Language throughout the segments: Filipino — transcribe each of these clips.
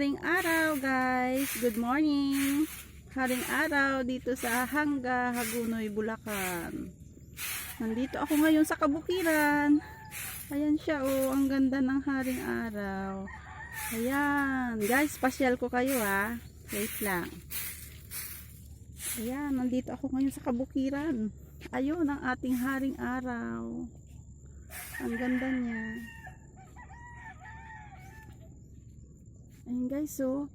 haring araw guys. Good morning. Haring araw dito sa Hangga, Hagunoy, Bulacan. Nandito ako ngayon sa kabukiran. Ayan siya oh, ang ganda ng haring araw. Ayan, guys, pasyal ko kayo ha. Wait lang. Ayan, nandito ako ngayon sa kabukiran. Ayun ang ating haring araw. Ang ganda niya. Ayun guys, oh.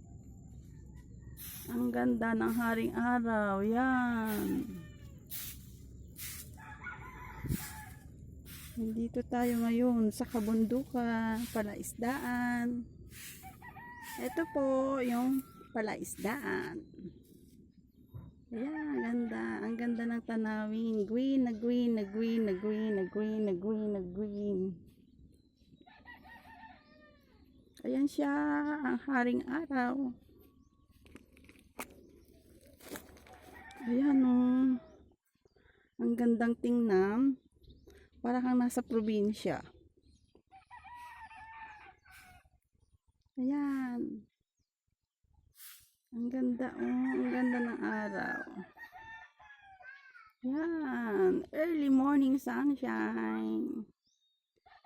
Ang ganda ng haring araw. Yan. Nandito tayo ngayon sa kabundukan, palaisdaan. Ito po yung palaisdaan. Ayan, ganda. Ang ganda ng tanawin. Green na green na green na green na green na green na green. Ayan siya, ang haring araw. Ayan o. Ang gandang tingnan. Para kang nasa probinsya. Ayan. Ang ganda oh, ang ganda ng araw. Yan, early morning sunshine.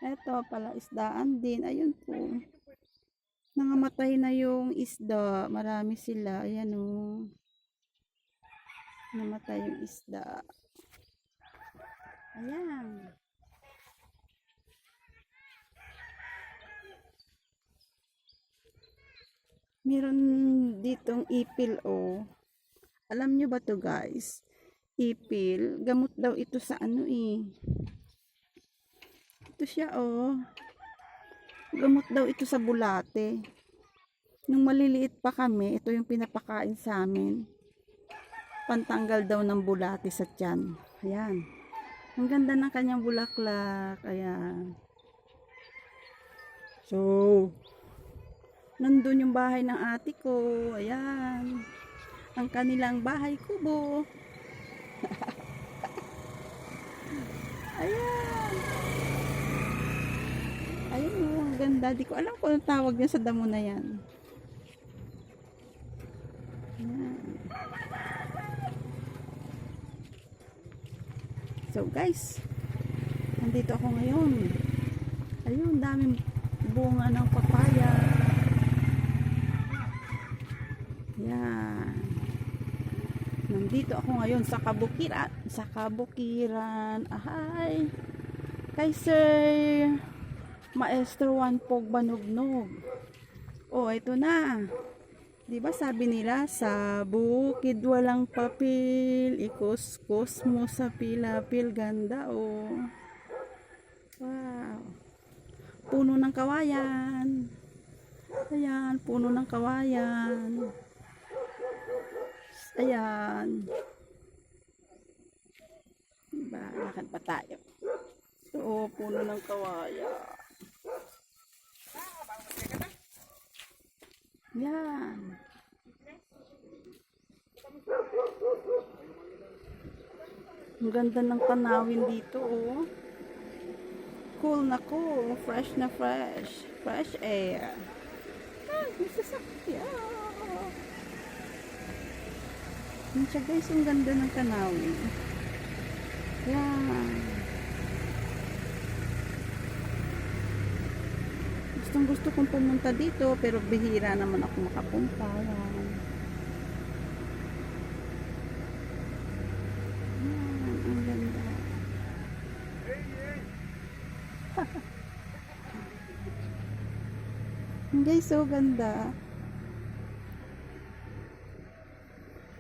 Ito pala isdaan din. Ayun po. Nangamatay na yung isda. Marami sila. Ayan oh. Namatay yung isda. Ayan. Meron ditong ipil o. Alam nyo ba to guys? Ipil. Gamot daw ito sa ano eh. Ito siya oh. Gamot daw ito sa bulate. Nung maliliit pa kami, ito yung pinapakain sa amin. Pantanggal daw ng bulate sa tiyan. Ayan. Ang ganda ng kanyang bulaklak. Ayan. So, nandun yung bahay ng ate ko. Ayan. Ang kanilang bahay kubo. Ayan. Ayun oh, ang ganda. Di ko alam kung anong tawag niya sa damo na yan. Ayan. So guys, nandito ako ngayon. Ayun, daming bunga ng papaya. Yan. Nandito ako ngayon sa kabukiran. Sa kabukiran. Ahay. Kay Sir Maestro Juan Pog Banugnog. Oh, ito na. 'Di ba sabi nila sa bukid walang papel, ikuskus mo sa pilapil ganda oh. Wow. Puno ng kawayan. Ayan, puno ng kawayan. Ayan. Diba, lakad pa tayo. Oo, puno ng kawayan. Yan. Ang ganda ng tanawin dito, oh. Cool na cool. Fresh na fresh. Fresh air. Ah, may sasakyan. Yan siya guys, ang ganda ng tanawin. Yan. Gustong gusto kong pumunta dito, pero bihira naman ako makapunta. Yan. Ang ganda. Guys, so ganda.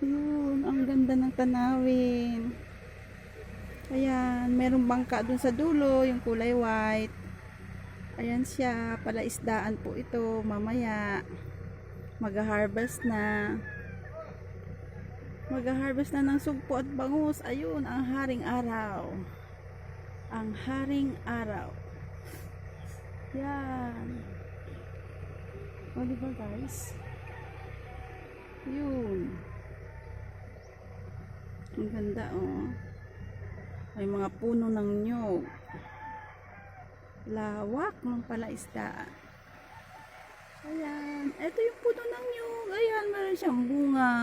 Yun, ang ganda ng tanawin. Ayan, merong bangka dun sa dulo, yung kulay white. Ayan siya, palaisdaan po ito, mamaya. Mag-harvest na. Mag-harvest na ng sugpo at bangus. Ayun, ang haring araw. Ang haring araw. Yan. O, diba guys? Yun. Ang ganda, oh. May mga puno ng nyog. Lawak ng palaisdaan. Ayan. Ito yung puno ng nyug. Ayan, meron siyang bunga.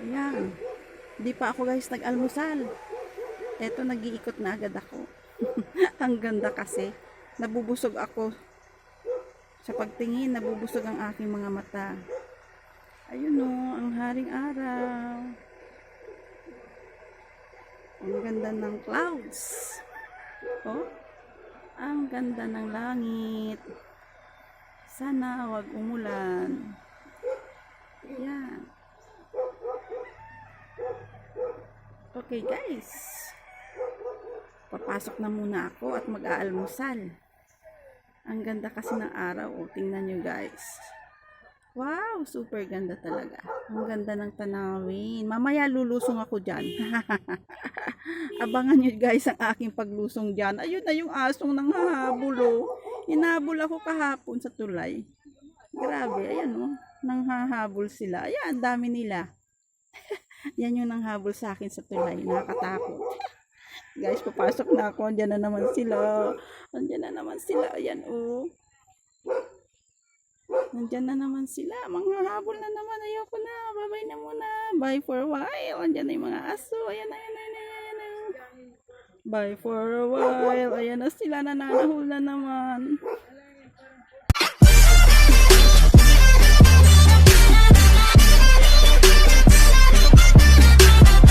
Ayan. Di pa ako guys nag-almusal. Eto, nag-iikot na agad ako. ang ganda kasi. Nabubusog ako. Sa pagtingin, nabubusog ang aking mga mata. Ayun o, ang haring araw. Ang ganda ng clouds. Oh, ang ganda ng langit. Sana wag umulan. Yan. Okay guys. Papasok na muna ako at mag-aalmusal. Ang ganda kasi ng araw. Oh, tingnan nyo guys. Wow, super ganda talaga. Ang ganda ng tanawin. Mamaya lulusong ako dyan. Abangan nyo guys ang aking paglusong dyan. Ayun na yung asong nang hahabol oh. Hinabol ako kahapon sa tulay. Grabe, ayan oh. Nang hahabol sila. Ayan, dami nila. Yan yung nanghabol sa akin sa tulay. Nakakatakot. guys, papasok na ako. Andiyan na naman sila. Andiyan na naman sila. Ayan oh. Nandyan na naman sila. Mga habol na naman. Ayoko na. Bye-bye na muna. Bye for a while. Andyan na yung mga aso. Ayan na, ayan na, ayan na, ayan na. Bye for a while. Ayan na sila. Nananahol na naman.